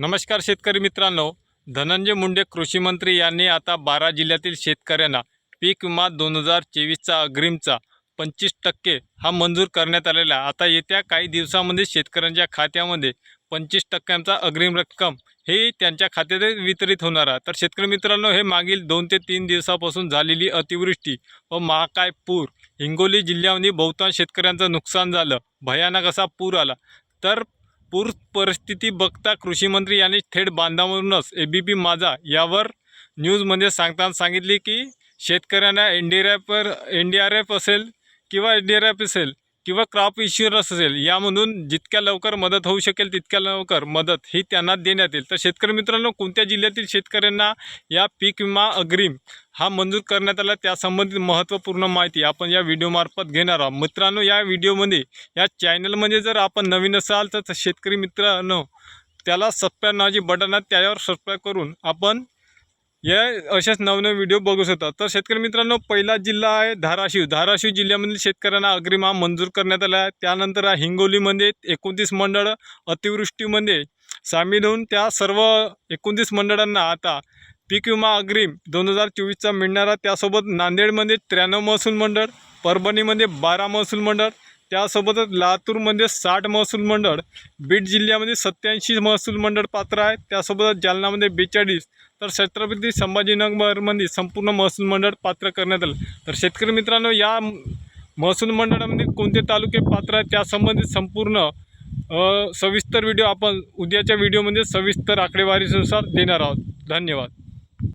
नमस्कार शेतकरी मित्रांनो. धनंजय मुंडे कृषी मंत्री यांनी आता बारा जिल्ह्यातील शेतकऱ्यांना पीक विमा दोन हजार चोवीसचा अग्रिमचा पंचवीस टक्के हा मंजूर करण्यात आलेला आता येत्या काही दिवसामध्ये शेतकऱ्यांच्या खात्यामध्ये पंचवीस टक्क्यांचा अग्रिम रक्कम हे त्यांच्या खात्यात वितरित होणार आहे. तर शेतकरी मित्रांनो हे मागील दोन ते तीन दिवसापासून झालेली अतिवृष्टी व महाकाय पूर हिंगोली जिल्ह्यामध्ये बहुतांश शेतकऱ्यांचं नुकसान झालं. भयानक असा पूर आला. तर पूर परिस्थिती बघता कृषीमंत्री यांनी थेट बांधावरूनच ए बी पी माझा यावर न्यूजमध्ये सांगताना सांगितले की शेतकऱ्यांना N D R F N D R F असेल किंवा एन डी आर एफ असेल किंवा क्रॉप इन्शुरन्स असेल यामधून जितक्या लवकर मदत होऊ शकेल तितक्या लवकर मदत ही त्यांना देण्यात येईल. तर शेतकरी मित्रांनो कोणत्या जिल्ह्यातील शेतकऱ्यांना या पीक विमा अग्रिम हा मंजूर करण्यात आला त्यासंबंधित महत्त्वपूर्ण माहिती आपण या व्हिडिओमार्फत घेणार आहोत. मित्रांनो या व्हिडिओमध्ये या चॅनलमध्ये जर आपण नवीन असाल तर शेतकरी मित्रांनो त्याला सबस्क्राईब नावाची बटन आहे त्यावर सबस्क्राईब करून आपण या अशाच नवनवे व्हिडिओ बघू शकता. तर शेतकरी मित्रांनो पहिला जिल्हा आहे धाराशिव. धाराशिव जिल्ह्यामधील शेतकऱ्यांना अग्रिम हा मंजूर करण्यात आला आहे. त्यानंतर आहे हिंगोलीमध्ये एकोणतीस मंडळ अतिवृष्टीमध्ये सामील होऊन त्या सर्व एकोणतीस मंडळांना आता पीक विमा अग्रिम दोन हजार चोवीसचा मिळणारा त्यासोबत नांदेडमध्ये त्र्याण्णव महसूल मंडळ परभणीमध्ये बारा महसूल मंडळ त्यासोबतच लातूरमध्ये साठ महसूल मंडळ बीड जिल्ह्यामध्ये सत्याऐंशी महसूल मंडळ पात्र आहे. त्यासोबतच जालनामध्ये बेचाळीस तर छत्रपती संभाजीनगरमध्ये संपूर्ण महसूल मंडळ पात्र करण्यात आलं. तर शेतकरी मित्रांनो या महसूल मंडळामध्ये कोणते तालुके पात्र आहेत त्यासंबंधित संपूर्ण सविस्तर व्हिडिओ आपण उद्याच्या व्हिडिओमध्ये सविस्तर आकडेवारीनुसार देणार आहोत. धन्यवाद.